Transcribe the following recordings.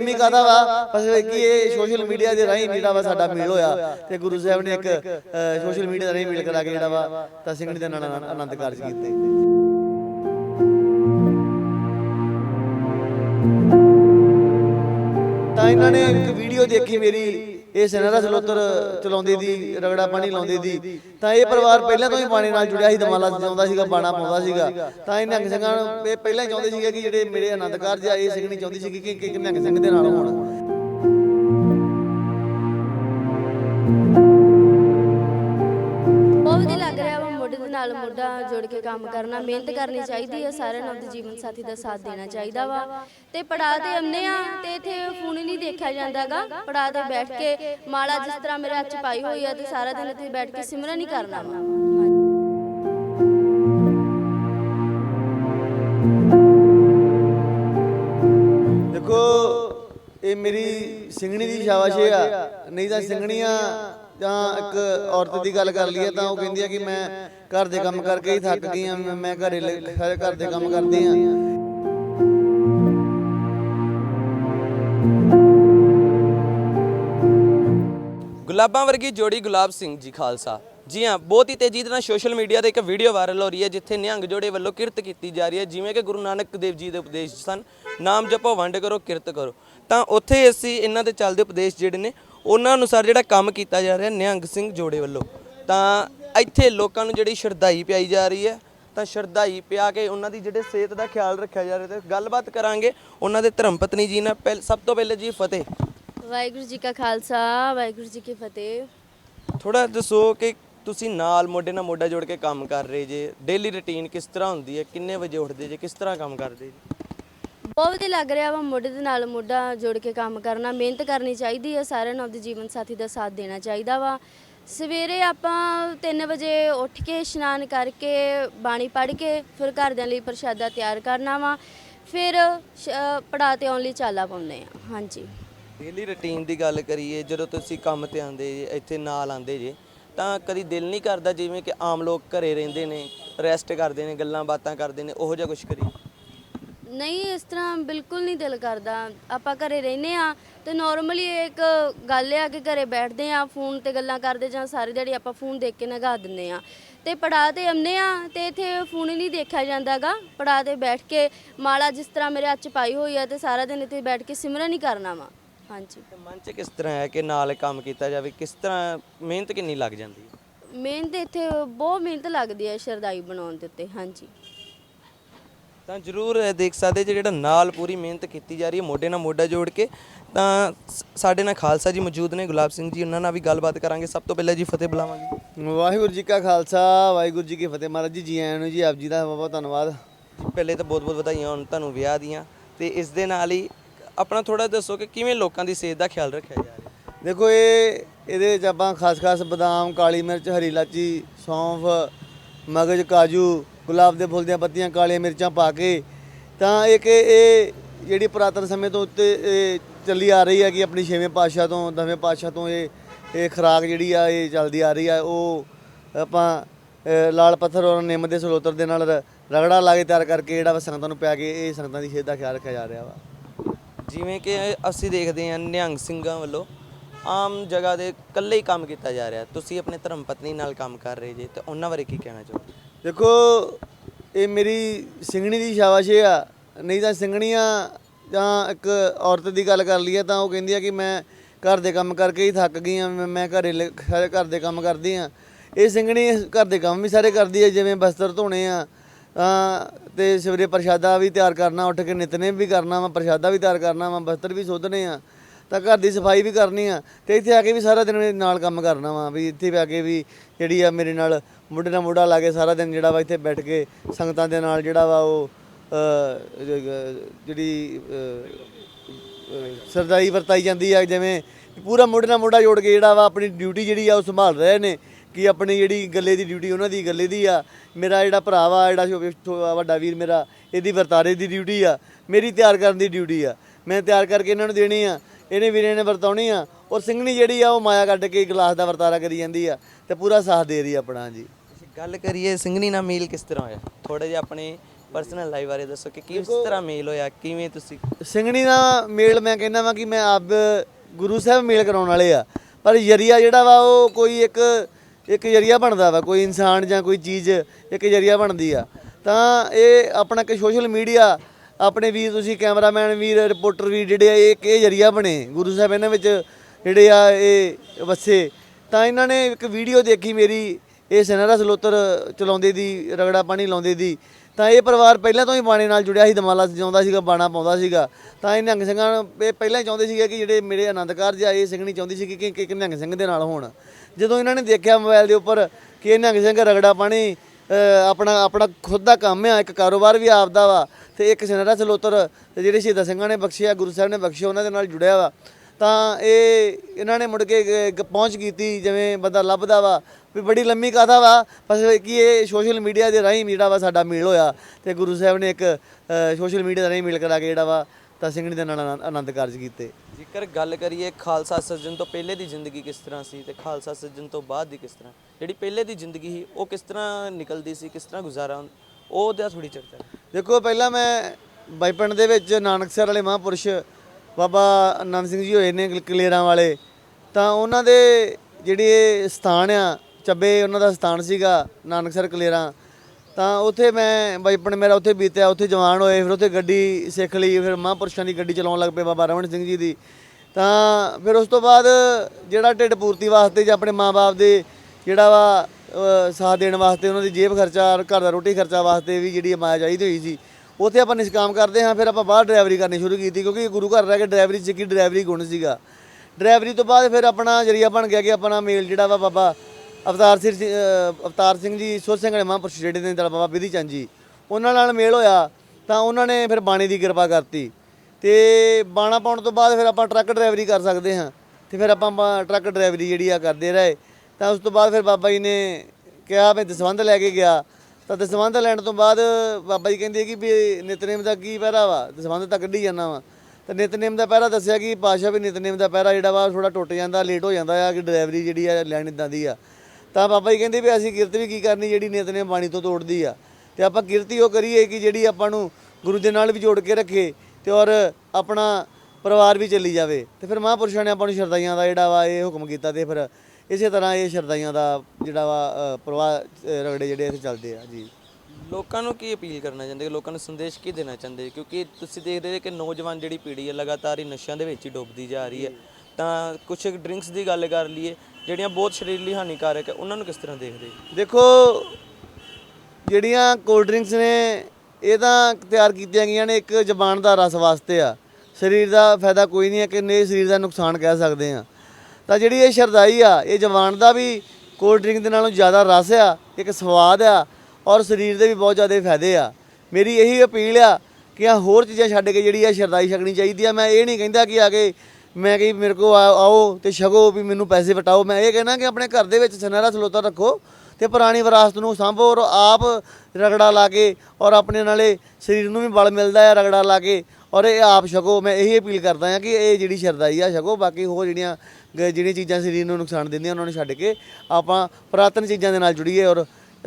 ਲੰਮੀ ਕਥਾ ਵਾ? ਬਸ ਕੀ ਇਹ ਸੋਸ਼ਲ ਮੀਡੀਆ ਦੇ ਰਾਹੀਂ ਜਿਹੜਾ ਵਾ ਸਾਡਾ ਮੇਲ ਹੋਇਆ ਤੇ ਗੁਰੂ ਸਾਹਿਬ ਨੇ ਇੱਕ ਸੋਸ਼ਲ ਮੀਡੀਆ ਦੇ ਰਾਹੀਂ ਮੇਲ ਕਰਾ ਕੇ ਜਿਹੜਾ ਵਾ, ਤਾਂ ਸਿੰਘਣੀ ਦੇ ਨਾਲ ਆਨੰਦ- ਆਨੰਦ ਕਾਰਜ ਕੀਤੇ। ਤਾਂ ਇਹਨਾਂ ਨੇ ਇੱਕ ਵੀਡੀਓ ਦੇਖੀ ਮੇਰੀ। ਇਹ ਸਨਰਾ ਸਲੋਤਰ ਚਲਾਉਂਦੇ ਦੀ, ਰਗੜਾ ਪਾਣੀ ਲਾਉਂਦੇ ਦੀ। ਤਾਂ ਇਹ ਪਰਿਵਾਰ ਪਹਿਲਾਂ ਤੋਂ ਹੀ ਬਾਣੇ ਨਾਲ ਜੁੜਿਆ ਸੀ, ਦਮਾਲਾ ਸਜਾਉਂਦਾ ਸੀਗਾ, ਬਾਣਾ ਪਾਉਂਦਾ ਸੀਗਾ। ਤਾਂ ਇਹ ਨਿਹੰਗ ਸਿੰਘਾਂ ਨੂੰ ਇਹ ਪਹਿਲਾਂ ਹੀ ਚਾਹੁੰਦੇ ਸੀਗੇ ਕਿ ਜਿਹੜੇ ਮੇਰੇ ਆਨੰਦ ਕਾਰਜ ਆ, ਇਹ ਸਿੰਘਣੀ ਚਾਹੁੰਦੀ ਸੀ ਕਿ ਨਿਹੰਗ ਸਿੰਘ ਦੇ ਨਾਲ ਹੋਣ। ਮੋਢੇ ਮੋਢਾ ਜੋੜ ਕੇ ਕੰਮ ਕਰਨਾ, ਮਿਹਨਤ ਕਰਨੀ ਚਾਹੀਦੀ ਹੈ ਸਾਰਿਆਂ ਨੂੰ ਆਪਣੇ ਜੀਵਨ ਸਾਥੀ ਦਾ ਸਾਥ ਦੇਣਾ ਚਾਹੀਦਾ ਵਾ। ਤੇ ਪੜਾ ਤੇ ਆਉਂਦੇ ਆ, ਤੇ ਇੱਥੇ ਫੋਨ ਹੀ ਨਹੀਂ ਦੇਖਿਆ ਜਾਂਦਾਗਾ। ਪੜਾ ਤੇ ਬੈਠ ਕੇ ਮਾਲਾ ਜਿਸ ਤਰ੍ਹਾਂ ਮੇਰੇ ਹੱਥ ਪਾਈ ਹੋਈ ਆ ਤੇ ਸਾਰਾ ਦਿਨ ਇੱਥੇ ਬੈਠ ਕੇ ਸਿਮਰਨ ਹੀ ਕਰਨਾ ਵਾ। ਇਹ ਮੇਰੀ ਸਿੰਘਣੀ ਦੀ ਸ਼ਾਬਾਸ਼ੇ ਆ। ਨਹੀਂ ਤਾਂ ਸਿੰਘਣੀਆਂ ਜਾਂ ਇੱਕ ਔਰਤ ਦੀ ਗੱਲ ਕਰ ਲਈਏ ਤਾਂ ਉਹ ਕਹਿੰਦੀ ਆ ਕਿ ਮੈਂ ਘਰ ਦੇ ਕੰਮ ਕਰਕੇ ਹੀ ਥੱਕ ਗਈ ਆ, ਮੈਂ- ਘਰੇ ਲ- ਸਾਰੇ ਘਰ ਦੇ ਕੰਮ ਕਰਦੀ ਆ। ਗੁਲਾਬਾਂ ਵਰਗੀ ਜੋੜੀ ਗੁਲਾਬ ਸਿੰਘ ਜੀ ਖਾਲਸਾ। ਜੀ ਹਾਂ, ਬਹੁਤ ਹੀ ਤੇਜ਼ੀ ਦੇ ਨਾਲ ਸੋਸ਼ਲ ਮੀਡੀਆ ਤੇ ਇੱਕ ਵੀਡੀਓ ਵਾਇਰਲ ਹੋ ਰਹੀ ਹੈ, ਜਿੱਥੇ ਨਿਹੰਗ ਜੋੜੇ ਵੱਲੋਂ ਕਿਰਤ ਕੀਤੀ ਜਾ ਰਹੀ ਹੈ, ਜਿਵੇਂ ਕਿ ਗੁਰੂ ਨਾਨਕ ਦੇਵ ਜੀ ਦੇ ਉਪਦੇਸ਼ ਸਨ, ਨਾਮ ਜਪੋ, ਵੰਡ ਕਰੋ, ਕਿਰਤ ਕਰੋ। ਤਾਂ ਉੱਥੇ ਅਸੀਂ ਇਹਨਾਂ ਦੇ ਚੱਲਦੇ ਉਪਦੇਸ਼ ਜਿਹੜੇ ਨੇ, ਉਹਨਾਂ ਅਨੁਸਾਰ ਜਿਹੜਾ ਕੰਮ ਕੀਤਾ ਜਾ ਰਿਹਾ ਨਿਹੰਗ ਸਿੰਘ ਜੋੜੇ ਵੱਲੋਂ। ਤਾਂ ਇੱਥੇ ਲੋਕਾਂ ਨੂੰ ਜਿਹੜੀ ਸ਼ਰਧਾਈ ਪਿਆਈ ਜਾ ਰਹੀ ਹੈ ਤਾਂ ਸ਼ਰਧਾਈ ਪਿਆ ਕੇ ਉਹਨਾਂ ਦੀ ਜਿਹੜੇ ਸਿਹਤ ਦਾ ਖਿਆਲ ਰੱਖਿਆ ਜਾ ਰਿਹਾ ਤੇ ਗੱਲਬਾਤ ਕਰਾਂਗੇ ਉਹਨਾਂ ਦੇ ਧਰਮ ਪਤਨੀ ਜੀ ਨਾਲ। ਪਹਿਲ- ਸਭ ਤੋਂ ਪਹਿਲੇ ਜੀ ਫਤਿਹ। ਵਾਹਿਗੁਰੂ ਜੀ ਕਾ ਖਾਲਸਾ ਵਾਹਿਗੁਰੂ ਜੀ ਕੀ ਫਤਿਹ। ਥੋੜਾ ਦੱਸੋ ਕਿ ਤੁਸੀਂ ਨਾਲ ਮੋਢੇ ਨਾਲ ਮੋਢਾ ਜੋੜ ਕੇ ਕੰਮ ਕਰ ਰਹੇ ਜੇ। ਡੇਲੀ ਰੁਟੀਨ ਕਿਸ ਤਰ੍ਹਾਂ ਹੁੰਦੀ ਹੈ? ਕਿੰਨੇ ਵਜੇ ਉੱਠਦੇ ਜੇ? ਕਿਸ ਤਰ੍ਹਾਂ ਕੰਮ ਕਰਦੇ ਜੀ? ਬਹੁਤ ਵਧੀਆ ਲੱਗ ਰਿਹਾ ਵਾ ਮੋਢੇ ਦੇ ਨਾਲ ਮੋਢਾ ਜੋੜ ਕੇ ਕੰਮ ਕਰਨਾ। ਮਿਹਨਤ ਕਰਨੀ ਚਾਹੀਦੀ ਹੈ। ਸਾਰਿਆਂ ਨੂੰ ਆਪਣੇ ਜੀਵਨ ਸਾਥੀ ਦਾ ਸਾਥ ਦੇਣਾ ਚਾਹੀਦਾ ਵਾ। ਸਵੇਰੇ ਆਪਾਂ 3 ਵਜੇ ਉੱਠ ਕੇ ਇਸ਼ਨਾਨ ਕਰਕੇ ਬਾਣੀ ਪੜ੍ਹ ਕੇ ਫਿਰ ਘਰਦਿਆਂ ਲਈ ਪ੍ਰਸ਼ਾਦਾ ਤਿਆਰ ਕਰਨਾ ਵਾ। ਫਿਰ ਪੜਾ ਤੇ ਆਉਣ ਲਈ ਚਾਲਾ ਪਾਉਂਦੇ ਆ ਹਾਂਜੀ। ਡੇਲੀ ਰੁਟੀਨ ਦੀ ਗੱਲ ਕਰੀਏ, ਜਦੋਂ ਤੁਸੀਂ ਕੰਮ ਤੇ ਆਉਂਦੇ ਜੇ, ਇੱਥੇ ਨਾਲ ਆਉਂਦੇ ਜੇ, ਤਾਂ ਕਦੀ ਦਿਲ ਨਹੀਂ ਕਰਦਾ ਜਿਵੇਂ ਕਿ ਆਮ ਲੋਕ ਘਰੇ ਰਹਿੰਦੇ ਨੇ ਰੈਸਟ ਕਰਦੇ ਨੇ, ਗੱਲਾਂ ਬਾਤਾਂ ਕਰਦੇ ਨੇ, ਉਹੋ ਜਿਹਾ ਕੁਝ ਕਰੀ ਨਹੀਂ ਇਸ ਤਰ੍ਹਾਂ ਬਿਲਕੁਲ ਨਹੀਂ ਦਿਲ ਕਰਦਾ। ਆਪਾਂ ਘਰੇ ਰਹਿੰਦੇ ਆ ਤੇ ਨਾਰਮਲੀ ਇੱਕ ਗੱਲ ਆ ਕਿ ਘਰੇ ਬੈਠਦੇ ਆ ਫੋਨ ਤੇ ਗੱਲਾਂ ਕਰਦੇ ਜਾਂ ਸਾਰੀ ਦਿਹਾੜੀ ਆਪਾਂ ਫੋਨ ਦੇਖ ਕੇ ਨਗਾ ਦਿੰਦੇ ਆ ਤੇ ਪੜਾ ਤੇ ਆਉਂਦੇ ਆ ਤੇ ਇੱਥੇ ਫੋਨ ਹੀ ਨਹੀਂ ਦੇਖਿਆ ਜਾਂਦਾਗਾ। ਪੜਾ ਤੇ ਬੈਠ ਕੇ ਮਾਲਾ ਜਿਸ ਤਰ੍ਹਾਂ ਮੇਰੇ ਹੱਥ 'ਚ ਪਾਈ ਹੋਈ ਆ ਤੇ ਸਾਰਾ ਦਿਨ ਇੱਥੇ ਬੈਠ ਕੇ ਸਿਮਰਨ ਹੀ ਕਰਨਾ ਵਾ। ਹਾਂਜੀ। ਤੇ ਮਨ 'ਚ ਕਿਸ ਤਰ੍ਹਾਂ ਹੈ ਕਿ ਨਾਲ ਕੰਮ ਕੀਤਾ ਜਾਵੇ? ਕਿਸ ਤਰ੍ਹਾਂ ਮਿਹਨਤ ਕਿੰਨੀ ਲੱਗ ਜਾਂਦੀ ਹੈ? ਮਿਹਨਤ ਇੱਥੇ ਬਹੁਤ ਮਿਹਨਤ ਲੱਗਦੀ ਹੈ ਸ਼ਰਦਾਈ ਬਣਾਉਣ ਦੇ ਉੱਤੇ। ਹਾਂਜੀ। ਤਾਂ ਜਰੂਰ ਇਹ ਦੇਖ ਸਕਦੇ ਜੇ ਜਿਹੜਾ ਨਾਲ ਪੂਰੀ ਮਿਹਨਤ ਕੀਤੀ ਜਾ ਰਹੀ ਹੈ ਮੋਢੇ ਨਾਲ ਮੋਢਾ ਜੋੜ ਕੇ ਤਾਂ ਸ- ਸਾਡੇ ਨਾਲ ਖਾਲਸਾ ਜੀ ਮੌਜੂਦ ਨੇ ਗੁਲਾਬ ਸਿੰਘ ਜੀ ਉਹਨਾਂ ਨਾਲ ਵੀ ਗੱਲਬਾਤ ਕਰਾਂਗੇ। ਸਭ ਤੋਂ ਪਹਿਲਾਂ ਜੀ ਫਤਿਹ ਬੁਲਾਵਾਂਗੇ। ਵਾਹਿਗੁਰੂ ਜੀ ਕਾ ਖਾਲਸਾ ਵਾਹਿਗੁਰੂ ਜੀ ਕੀ ਫਤਿਹ। ਮਹਾਰਾਜ ਜੀ ਜੀ ਆਇਆਂ ਨੂੰ ਜੀ ਆਪ ਜੀ ਦਾ ਬਹੁਤ ਬਹੁਤ ਧੰਨਵਾਦ। ਪਹਿਲੇ ਤਾਂ ਬਹੁਤ ਬਹੁਤ ਵਧਾਈਆਂ ਹੋਣ ਤੁਹਾਨੂੰ ਵਿਆਹ ਦੀਆਂ। ਤੇ ਇਸ ਦੇ ਨਾਲ ਹੀ ਆਪਣਾ ਥੋੜਾ ਦੱਸੋ ਕਿ ਕਿਵੇਂ ਲੋਕਾਂ ਦੀ ਸਿਹਤ ਦਾ ਖਿਆਲ ਰੱਖਿਆ ਜਾ ਰਿਹਾ? ਦੇਖੋ ਇਹ ਇਹਦੇ ਵਿੱਚ ਆਪਾਂ ਖਾਸ-ਖਾਸ ਬਦਾਮ ਕਾਲੀ ਮਿਰਚ ਹਰੀ ਇਲਾਚੀ ਸੌਂਫ ਮਗਜ ਕਾਜੂ ਗੁਲਾਬ ਦੇ ਫੁੱਲ ਦੀਆਂ ਪੱਤੀਆਂ, ਕਾਲੀਆਂ ਮਿਰਚਾਂ ਪਾ ਕੇ ਤਾਂ ਇੱਕ ਇਹ ਜਿਹੜੀ ਪੁਰਾਤਨ ਸਮੇਂ ਤੋਂ ਉੱਤੇ ਇਹ ਚੱਲੀ ਆ ਰਹੀ ਹੈ ਕਿ ਆਪਣੀ ਛੇਵੇਂ ਪਾਤਸ਼ਾਹ ਤੋਂ, ਦਸਵੇਂ ਪਾਤਸ਼ਾਹ ਤੋਂ ਇਹ ਇਹ ਖੁਰਾਕ ਜਿਹੜੀ ਆ, ਇਹ ਚੱਲਦੀ ਆ ਰਹੀ ਆ। ਉਹ ਆਪਾਂ ਲਾਲ ਪੱਥਰ ਔਰ ਨਿੰਮ ਦੇ ਸਲੋਤਰ ਦੇ ਨਾਲ ਰ- ਰਗੜਾ ਲਾ ਕੇ ਤਿਆਰ ਕਰਕੇ ਜਿਹੜਾ ਵਾ ਸੰਗਤਾਂ ਨੂੰ ਪਿਆ ਕੇ ਇਹ ਸੰਗਤਾਂ ਦੀ ਸਿਹਤ ਦਾ ਖਿਆਲ ਰੱਖਿਆ ਜਾ ਰਿਹਾ ਵਾ। ਜਿਵੇਂ ਕਿ ਅਸੀਂ ਦੇਖਦੇ ਹਾਂ ਨਿਹੰਗ ਸਿੰਘਾਂ ਵੱਲੋਂ ਆਮ ਜਗ੍ਹਾ ਦੇ ਇਕੱਲੇ ਹੀ ਕੰਮ ਕੀਤਾ ਜਾ ਰਿਹਾ। ਤੁਸੀਂ ਆਪਣੇ ਧਰਮ ਪਤਨੀ ਨਾਲ ਕੰਮ ਕਰ ਰਹੇ ਜੇ, ਤੇ ਉਹਨਾਂ ਬਾਰੇ ਕੀ ਕਹਿਣਾ ਚਾਹੋਗੇ? ਦੇਖੋ, ਇਹ ਮੇਰੀ ਸਿੰਘਣੀ ਦੀ ਸ਼ਾਬਾਸ਼ੇ ਆ। ਨਹੀਂ ਤਾਂ ਸਿੰਘਣੀਆਂ ਜਾਂ ਇੱਕ ਔਰਤ ਦੀ ਗੱਲ ਕਰ ਲਈਏ ਤਾਂ ਉਹ ਕਹਿੰਦੀ ਆ ਕਿ ਮੈਂ ਘਰ ਦੇ ਕੰਮ ਕਰਕੇ ਹੀ ਥੱਕ ਗਈ ਆ, ਮੈਂ ਮੈਂ ਘਰੇ ਲ- ਸਾਰੇ ਘਰ ਦੇ ਕੰਮ ਕਰਦੀ ਆ। ਇਹ ਸਿੰਘਣੀ ਘਰ ਦੇ ਕੰਮ ਵੀ ਸਾਰੇ ਕਰਦੀ ਆ, ਜਿਵੇਂ ਬਸਤਰ ਧੋਣੇ ਆ, ਤਾਂ ਤੇ ਸਵੇਰੇ ਪ੍ਰਸ਼ਾਦਾ ਵੀ ਤਿਆਰ ਕਰਨਾ, ਉੱਠ ਕੇ ਨਿਤਨੇਮ ਵੀ ਕਰਨਾ ਵਾ, ਪ੍ਰਸ਼ਾਦਾ ਵੀ ਤਿਆਰ ਕਰਨਾ ਵਾ, ਬਸਤਰ ਵੀ ਸੋਧਣੇ ਆ, ਤਾਂ ਘਰ ਦੀ ਸਫ਼ਾਈ ਵੀ ਕਰਨੀ ਆ, ਤੇ ਇੱਥੇ ਆ ਕੇ ਵੀ ਸਾਰਾ ਦਿਨ ਮੇਰੇ ਨਾਲ ਕੰਮ ਕਰਨਾ ਵਾ, ਵੀ ਇੱਥੇ ਵੀ ਆ ਕੇ ਵੀ ਜਿਹੜੀ ਆ ਮੇਰੇ ਨਾਲ ਮੋਢੇ ਨਾਲ ਮੋਢਾ ਲਾ ਕੇ ਸਾਰਾ ਦਿਨ ਜਿਹੜਾ ਵਾ ਇੱਥੇ ਬੈਠ ਕੇ ਸੰਗਤਾਂ ਦੇ ਨਾਲ ਜਿਹੜਾ ਵਾ ਉਹ ਜਿਹੜੀ ਅ, ਸਰਦਾਈ ਵਰਤਾਈ ਜਾਂਦੀ ਆ ਜਿਵੇਂ ਪੂਰਾ ਮੋਢੇ ਨਾਲ ਮੋਢਾ ਜੋੜ ਕੇ ਜਿਹੜਾ ਵਾ ਆਪਣੀ ਡਿਊਟੀ ਜਿਹੜੀ ਆ ਉਹ ਸੰਭਾਲ ਰਹੇ ਨੇ ਕਿ ਆਪਣੀ ਜਿਹੜੀ ਗੱਲੇ ਦੀ ਡਿਊਟੀ ਉਹਨਾਂ ਦੀ ਗੱਲੇ ਦੀ ਆ। ਮੇਰਾ ਜਿਹੜਾ ਭਰਾ ਵਾ ਜਿਹੜਾ ਵੱਡਾ ਵੀਰ ਮੇਰਾ ਇਹਦੀ ਵਰਤਾਰੇ ਦੀ ਡਿਊਟੀ ਆ ਮੇਰੀ ਤਿਆਰ ਕਰਨ ਦੀ ਡਿਊਟੀ ਆ। ਮੈਂ ਤਿਆਰ ਕਰਕੇ ਇਹਨਾਂ ਨੂੰ ਦੇਣੀ ਆ ਇਹਨੇ ਵੀਰੇ ਨੇ ਵਰਤਾਉਣੀ ਆ ਔਰ ਸਿੰਘਣੀ ਜਿਹੜੀ ਆ ਉਹ ਮਾਇਆ ਕੱਢ ਕੇ ਗਲਾਸ ਦਾ ਵਰਤਾਰਾ ਕਰੀ ਜਾਂਦੀ ਆ ਤੇ ਪੂਰਾ ਸਾਥ ਦੇ ਰਹੀ ਆ ਆਪਣਾ ਜੀ ਗੱਲ ਕਰੀਏ ਸਿੰਘਣੀ ਨਾਲ ਮੇਲ ਕਿਸ ਤਰ੍ਹਾਂ ਹੋਇਆ? ਥੋੜਾ ਜਿਹਾ ਆਪਣੇ ਪਰਸਨਲ ਲਾਈਫ ਬਾਰੇ ਦੱਸੋ ਕਿ ਕਿਸ ਤਰ੍ਹਾਂ ਮੇਲ ਹੋਇਆ? ਕਿਵੇਂ ਤੁਸੀਂ? ਸਿੰਘਣੀ ਦਾ ਮੇਲ ਮੈਂ ਕਹਿੰਦਾ ਵਾਂ ਕਿ ਮੈਂ ਆਪ ਗੁਰੂ ਸਾਹਿਬ ਮੇਲ ਕਰਾਉਣ ਵਾਲੇ ਆ। ਪਰ ਜਰੀਆ ਜਿਹੜਾ ਵਾ ਉਹ ਕੋਈ ਇੱਕ ਇੱਕ ਜਰੀਆ ਬਣਦਾ ਵਾ ਕੋਈ ਇਨਸਾਨ ਜਾਂ ਕੋਈ ਚੀਜ਼ ਇੱਕ ਜਰੀਆ ਬਣਦੀ ਆ। ਤਾਂ ਇਹ ਆਪਣਾ ਕਿ ਸੋਸ਼ਲ ਮੀਡੀਆ ਆਪਣੇ ਵੀਰ ਤੁਸੀਂ ਕੈਮਰਾਮੈਨ ਵੀਰ ਰਿਪੋਰਟਰ ਵੀਰ ਜਿਹੜੇ ਆ ਇਹ ਇਹ ਜਰੀਆ ਬਣੇ। ਗੁਰੂ ਸਾਹਿਬ ਇਹਨਾਂ ਵਿੱਚ ਜਿਹੜੇ ਆ ਇਹ ਵਸੇ। ਤਾਂ ਇਹਨਾਂ ਨੇ ਇੱਕ ਵੀਡੀਓ ਦੇਖੀ ਮੇਰੀ ਇਹ ਸਨਰਾ ਸਲੋਤਰ ਚਲਾਉਂਦੇ ਦੀ, ਰਗੜਾ ਪਾਣੀ ਲਾਉਂਦੇ ਦੀ, ਤਾਂ ਇਹ ਪਰਿਵਾਰ ਪਹਿਲਾਂ ਤੋਂ ਹੀ ਬਾਣੇ ਨਾਲ ਜੁੜਿਆ ਸੀ, ਦਮਾਲਾ ਸਜਾਉਂਦਾ ਸੀਗਾ, ਬਾਣਾ ਪਾਉਂਦਾ ਸੀਗਾ। ਤਾਂ ਇਹ ਨਿਹੰਗ ਸਿੰਘਾਂ ਨੂੰ, ਇਹ ਪਹਿਲਾਂ ਹੀ ਚਾਹੁੰਦੇ ਸੀਗੇ ਕਿ ਜਿਹੜੇ ਮੇਰੇ ਆਨੰਦ ਕਾਰਜ ਆ, ਇਹ ਸਿੰਘਣੀ ਚਾਹੁੰਦੀ ਸੀ ਕਿ ਕਿ ਇੱਕ ਨਿਹੰਗ ਸਿੰਘ ਦੇ ਨਾਲ ਹੋਣ। ਜਦੋਂ ਇਹਨਾਂ ਨੇ ਦੇਖਿਆ ਮੋਬਾਈਲ ਦੇ ਉੱਪਰ ਕਿ ਇਹ ਨਿਹੰਗ ਸਿੰਘ ਰਗੜਾ ਪਾਣੀ ਆਪਣਾ ਆਪਣਾ ਖੁਦ ਦਾ ਕੰਮ ਆ, ਇੱਕ ਕਾਰੋਬਾਰ ਵੀ ਆਪਦਾ ਵਾ, ਤੇ ਇੱਕ ਸਨਰਾ ਸਲੋਤਰ ਜਿਹੜੇ ਸ਼ਹੀਦਾਂ ਸਿੰਘਾਂ ਨੇ ਬਖਸ਼ਿਆ, ਗੁਰੂ ਸਾਹਿਬ ਨੇ ਬਖਸ਼ਿਆ, ਉਹਨਾਂ ਦੇ ਨਾਲ ਜੁੜਿਆ ਵਾ। ਤਾਂ ਇਹ ਇਹਨਾਂ ਨੇ ਮੁੜ ਕੇ ਗ- ਪਹੁੰਚ ਕੀਤੀ ਜਿਵੇਂ ਬੰਦਾ ਲੱਭਦਾ ਵਾ ਵੀ ਬੜੀ ਲੰਮੀ ਕਥਾ ਵਾ ਬਸ ਕੀ ਇਹ ਸੋਸ਼ਲ ਮੀਡੀਆ ਦੇ ਰਾਹੀਂ ਜਿਹੜਾ ਵਾ ਸਾਡਾ ਮੇਲ ਹੋਇਆ ਤੇ ਗੁਰੂ ਸਾਹਿਬ ਨੇ ਇੱਕ ਸੋਸ਼ਲ ਮੀਡੀਆ ਦੇ ਰਾਹੀਂ ਮੇਲ ਕਰਾ ਕੇ ਜਿਹੜਾ ਵਾ ਤਾਂ ਸਿੰਘਣੀ ਦੇ ਨਾਲ ਆਨੰਦ- ਆਨੰਦ ਕਾਰਜ ਕੀਤੇ ਜੇਕਰ ਗੱਲ ਕਰੀਏ ਖਾਲਸਾ ਸਿਰਜਣ ਤੋਂ ਪਹਿਲੇ ਦੀ ਜ਼ਿੰਦਗੀ ਕਿਸ ਤਰ੍ਹਾਂ ਸੀ ਤੇ ਖਾਲਸਾ ਸਿਰਜਣ ਤੋਂ ਬਾਅਦ ਦੀ ਕਿਸ ਤਰ੍ਹਾਂ ਜਿਹੜੀ ਪਹਿਲੇ ਦੀ ਜ਼ਿੰਦਗੀ ਸੀ ਉਹ ਕਿਸ ਤਰ੍ਹਾਂ ਨਿਕਲਦੀ ਸੀ ਕਿਸ ਤਰ੍ਹਾਂ ਗੁਜ਼ਾਰਾ ਹੁੰਦਾ? ਉਹਦਾ ਥੋੜੀ ਚਰਚਾ ਦੇਖੋ ਪਹਿਲਾਂ ਮੈਂ ਬਾਈਪਿੰਡ ਦੇ ਵਿੱਚ ਨਾਨਕਸਰ ਵਾਲੇ ਮਹਾਂਪੁਰਸ਼ ਬਾਬਾ ਆਨੰਦ ਸਿੰਘ ਜੀ ਹੋਏ ਨੇ ਕਲ- ਕਲੇਰਾਂ ਵਾਲੇ। ਤਾਂ ਉਹਨਾਂ ਦੇ ਜਿਹੜੇ ਸਥਾਨ ਆ, ਚੱਬੇ ਉਹਨਾਂ ਦਾ ਸਥਾਨ ਸੀਗਾ ਨਾਨਕਸਰ ਕਲੇਰਾਂ। ਤਾਂ ਉੱਥੇ ਮੈਂ ਬਚਪਨ ਮੇਰਾ ਉੱਥੇ ਬੀਤਿਆ, ਉੱਥੇ ਜਵਾਨ ਹੋਏ, ਫਿਰ ਉੱਥੇ ਗੱਡੀ ਸਿੱਖ ਲਈ, ਫਿਰ ਮਹਾਂਪੁਰਸ਼ਾਂ ਦੀ ਗੱਡੀ ਚਲਾਉਣ ਲੱਗ ਪਏ ਬਾਬਾ ਰਮਨ ਸਿੰਘ ਜੀ ਦੀ। ਤਾਂ ਫਿਰ ਉਸ ਤੋਂ ਬਾਅਦ ਜਿਹੜਾ ਢਿੱਡ ਪੂਰਤੀ ਵਾਸਤੇ ਜਾਂ ਆਪਣੇ ਮਾਪੇ ਦੇ ਜਿਹੜਾ ਵਾ, ਅਹ, ਸਾਥ ਦੇਣ ਵਾਸਤੇ ਉਹਨਾਂ ਦੀ ਜੇਬ ਖਰਚਾ, ਘਰ ਦਾ ਰੋਟੀ ਖਰਚਾ ਵਾਸਤੇ ਵੀ ਜਿਹੜੀ ਮਾਇਆ ਚਾਹੀਦੀ ਹੋਈ ਸੀ ਉੱਥੇ ਆਪਾਂ ਨਿਸ਼ਕਾਮ ਕਰਦੇ ਹਾਂ, ਫਿਰ ਆਪਾਂ ਬਾਹਰ ਡਰਾਈਵਰੀ ਕਰਨੀ ਸ਼ੁਰੂ ਕੀਤੀ ਕਿਉਂਕਿ ਗੁਰੂ ਘਰ ਰਹਿ ਕੇ ਡਰਾਈਵਰੀ ਚ ਡਰਾਈਵਰੀ ਗੁਣ ਸੀਗਾ। ਡਰਾਈਵਰੀ ਤੋਂ ਬਾਅਦ ਫਿਰ ਆਪਣਾ ਜਰੀਆ ਬਣ ਗਿਆ ਕਿ ਆਪਣਾ ਮੇਲ ਜਿਹੜਾ ਵਾ ਬਾਬਾ ਅਵਤਾਰ ਸਿੰਘ ਅਵਤਾਰ ਸਿੰਘ ਜੀ, ਸੋਧ ਸਿੰਘ ਵਾਲੇ ਮਹਾਂਪੁਰਸ਼ ਜਿਹੜੇ ਨੇ ਬਾਬਾ ਬਿਧੀ ਚੰਦ ਜੀ, ਉਹਨਾਂ ਨਾਲ ਮੇਲ ਹੋਇਆ, ਤਾਂ ਉਹਨਾਂ ਨੇ ਫਿਰ ਬਾਣੀ ਦੀ ਕਿਰਪਾ ਕਰਤੀ। ਤੇ ਬਾਣਾ ਪਾਉਣ ਤੋਂ ਬਾਅਦ ਫਿਰ ਆਪਾਂ ਟਰੱਕ ਡਰਾਈਵਰੀ ਕਰ ਸਕਦੇ ਹਾਂ, ਤੇ ਫਿਰ ਆਪਾਂ ਬਾ- ਟਰੱਕ ਡਰਾਈਵਰੀ ਜਿਹੜੀ ਆ ਕਰਦੇ ਰਹੇ। ਤਾਂ ਉਸ ਤੋਂ ਬਾਅਦ ਫਿਰ ਬਾਬਾ ਜੀ ਨੇ ਕਿਹਾ ਮੈਂ ਦਸਵੰਧ ਲੈ ਕੇ ਗਿਆ ਤਾਂ ਦਸਵੰਧ ਲੈਣ ਤੋਂ ਬਾਅਦ ਬਾਬਾ ਜੀ ਕਹਿੰਦੇ ਕਿ ਵੀ ਨਿਤਨੇਮ ਦਾ ਕੀ ਪਹਿਰਾ ਵਾ? ਦਸਵੰਧ ਤਾਂ ਕੱਢੀ ਜਾਂਦਾ ਵਾ। ਤਾਂ ਨਿਤਨੇਮ ਦਾ ਪਹਿਰਾ ਦੱਸਿਆ ਕਿ ਪਾਸ਼ਾ ਵੀ ਨਿਤਨੇਮ ਦਾ ਪਹਿਰਾ ਜਿਹੜਾ ਵਾ ਥੋੜਾ ਟੁੱਟ ਜਾਂਦਾ ਲੇਟ ਹੋ ਜਾਂਦਾ ਆ, ਕਿ ਡਰਾਈਵਰੀ ਜਿਹੜੀ ਆ ਲੈਣ ਇਦਾਂ ਦੀ ਆ। ਤਾਂ ਬਾਬਾ ਜੀ ਕਹਿੰਦੇ ਵੀ ਅਸੀਂ ਕਿਰਤ ਵੀ ਕੀ ਕਰਨੀ ਜਿਹੜੀ ਨਿਤਨੇਮ ਬਾਣੀ ਤੋਂ ਤੋੜਦੀ ਆ। ਤੇ ਆਪਾਂ ਕਿਰਤੀ ਉਹ ਕਰੀਏ ਕਿ ਜਿਹੜੀ ਆਪਾਂ ਨੂੰ ਗੁਰੂ ਦੇ ਨਾਲ ਵੀ ਜੋੜ ਕੇ ਰੱਖੇ ਤੇ ਔਰ ਆਪਣਾ ਪਰਿਵਾਰ ਵੀ ਚੱਲੀ ਜਾਵੇ। ਤੇ ਫਿਰ ਮਹਾਂਪੁਰਸ਼ਾਂ ਨੇ ਆਪਾਂ ਨੂੰ ਸ਼ਰਦਾਈਆਂ ਦਾ ਜਿਹੜਾ ਵਾ ਇਹ ਹੁਕਮ ਕੀਤਾ ਤੇ ਫਿਰ ਇਸੇ ਤਰ੍ਹਾਂ ਇਹ ਸ਼ਰਦਾਈਆਂ ਦਾ ਜਿਹੜਾ ਵਾ ਪ੍ਰਵਾਹ ਰਗੜੇ ਜਿਹੜੇ ਇੱਥੇ ਚੱਲਦੇ ਆ ਜੀ। ਲੋਕਾਂ ਨੂੰ ਕੀ ਅਪੀਲ ਕਰਨਾ ਚਾਹੁੰਦੇ? ਕਿ ਲੋਕਾਂ ਨੂੰ ਸੰਦੇਸ਼ ਕੀ ਦੇਣਾ ਚਾਹੁੰਦੇ? ਕਿਉਂਕਿ ਤੁਸੀਂ ਦੇਖਦੇ ਹੋ ਕਿ ਨੌਜਵਾਨ ਜਿਹੜੀ ਪੀੜ੍ਹੀ ਹੈ ਲਗਾਤਾਰ ਹੀ ਨਸ਼ਿਆਂ ਦੇ ਵਿੱਚ ਹੀ ਡੁੱਬਦੀ ਜਾ ਰਹੀ ਹੈ। ਤਾਂ ਕੁਝ ਡਰਿੰਕਸ ਦੀ ਗੱਲ ਕਰ ਲਈਏ ਜਿਹੜੀਆਂ ਬਹੁਤ ਸਰੀਰ ਲਈ ਹਾਨੀਕਾਰਕ ਹੈ ਉਹਨਾਂ ਨੂੰ ਕਿਸ ਤਰ੍ਹਾਂ ਦੇਖਦੇ? ਦੇਖੋ ਜਿਹੜੀਆਂ ਕੋਲਡ ਡਰਿੰਕਸ ਨੇ ਇਹ ਤਾਂ ਤਿਆਰ ਕੀਤੀਆਂ ਗਈਆਂ ਨੇ ਇੱਕ ਜ਼ਬਾਨ ਦਾ ਰਸ ਵਾਸਤੇ ਆ। ਸਰੀਰ ਦਾ ਫਾਇਦਾ ਕੋਈ ਨਹੀਂ ਹੈ ਕਿ ਨੇ ਸਰੀਰ ਦਾ ਨੁਕਸਾਨ ਕਹਿ ਸਕਦੇ ਆ ਤਾਂ ਜਿਹੜੀ ਇਹ ਸ਼ਰਦਾਈ ਆ, ਇਹ ਜਵਾਨ ਦਾ ਵੀ ਕੋਲਡ ਡਰਿੰਕ ਦੇ ਨਾਲੋਂ ਜ਼ਿਆਦਾ ਰਸ ਆ, ਇੱਕ ਸਵਾਦ ਆ ਔਰ ਸਰੀਰ ਦੇ ਵੀ ਬਹੁਤ ਜ਼ਿਆਦਾ ਫਾਇਦੇ ਆ। ਮੇਰੀ ਇਹੀ ਅਪੀਲ ਆ ਕਿ ਆ ਹੋਰ ਚੀਜ਼ਾਂ ਛੱਡ ਕੇ ਜਿਹੜੀ ਆ ਸ਼ਰਦਾਈ ਛਕਣੀ ਚਾਹੀਦੀ ਆ। ਮੈਂ ਇਹ ਨਹੀਂ ਕਹਿੰਦਾ ਕਿ ਆ ਕੇ ਮੈਂ ਕਿ ਮੇਰੇ ਕੋ ਆਓ ਤੇ ਛਕੋ ਵੀ ਮੈਨੂੰ ਪੈਸੇ ਵਟਾਓ। ਮੈਂ ਇਹ ਕਹਿਣਾ ਕਿ ਆਪਣੇ ਘਰ ਦੇ ਵਿੱਚ ਸੁਨਹਿਰਾ ਸਲੋਤਾ ਰੱਖੋ ਤੇ ਪੁਰਾਣੀ ਵਿਰਾਸਤ ਨੂੰ ਸਾਂਭੋ ਔਰ ਆਪ ਰਗੜਾ ਲਾ ਕੇ ਔਰ ਆਪਣੇ ਨਾਲੇ ਸਰੀਰ ਨੂੰ ਵੀ ਬਲ ਮਿਲਦਾ ਹੈ ਰਗੜਾ ਲਾ ਕੇ ਔਰ ਇਹ ਆਪ ਛਕੋ। ਮੈਂ ਇਹੀ ਅਪੀਲ ਕਰਦਾ ਹਾਂ ਕਿ ਇਹ ਜਿਹੜੀ ਸ਼ਰਦਾਈ ਆ ਛਕੋ। ਬਾਕੀ ਹੋਰ ਜਿਹੜੀਆਂ ਗ- ਜਿਹੜੀਆਂ ਚੀਜ਼ਾਂ ਸਰੀਰ ਨੂੰ ਨੁਕਸਾਨ ਦਿੰਦੀਆਂ, ਉਹਨਾਂ ਨੂੰ ਛੱਡ ਕੇ ਆਪਾਂ ਪੁਰਾਤਨ ਚੀਜ਼ਾਂ ਦੇ ਨਾਲ ਜੁੜੀਏ ਔਰ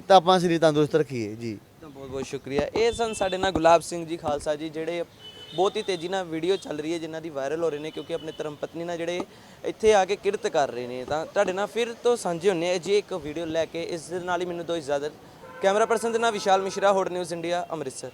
ਤਾਂ ਆਪਾਂ ਸਰੀਰ ਤੰਦਰੁਸਤ ਰੱਖੀਏ। ਜੀ। ਬਹੁਤ ਬਹੁਤ ਸ਼ੁਕਰੀਆ। ਇਹ ਸਨ ਸਾਡੇ ਨਾਲ ਗੁਲਾਬ ਸਿੰਘ ਜੀ, ਖਾਲਸਾ ਜੀ, ਜਿਹੜੇ ਬਹੁਤ ਹੀ ਤੇਜ਼ੀ ਨਾਲ ਵੀਡੀਓ ਚੱਲ ਰਹੀ ਹੈ ਜਿਨ੍ਹਾਂ ਦੀ ਵਾਇਰਲ ਹੋ ਰਹੇ ਨੇ ਕਿਉਂਕਿ ਆਪਣੇ ਧਰਮ ਪਤਨੀ ਨਾਲ ਜਿਹੜੇ ਇੱਥੇ ਆ ਕੇ ਕਿਰਤ ਕਰ ਰਹੇ ਨੇ। ਤਾਂ ਤੁਹਾਡੇ ਨਾਲ ਫਿਰ ਤੋਂ ਸਾਂਝੇ ਹੁੰਨੇ ਆ ਜੀ ਇੱਕ ਵੀਡੀਓ ਲੈ ਕੇ ਇਸ ਦੇ ਨਾਲ ਹੀ ਮੈਨੂੰ ਦੋ ਇਜਾਜ਼ਤ। ਕੈਮਰਾ ਪਰਸਨ ਦੇ ਨਾਲ ਵਿਸ਼ਾਲ ਮਿਸ਼ਰਾ ਹੋੜ ਨਿਊਜ਼ ਇੰਡੀਆ, ਅੰਮ੍ਰਿਤਸਰ।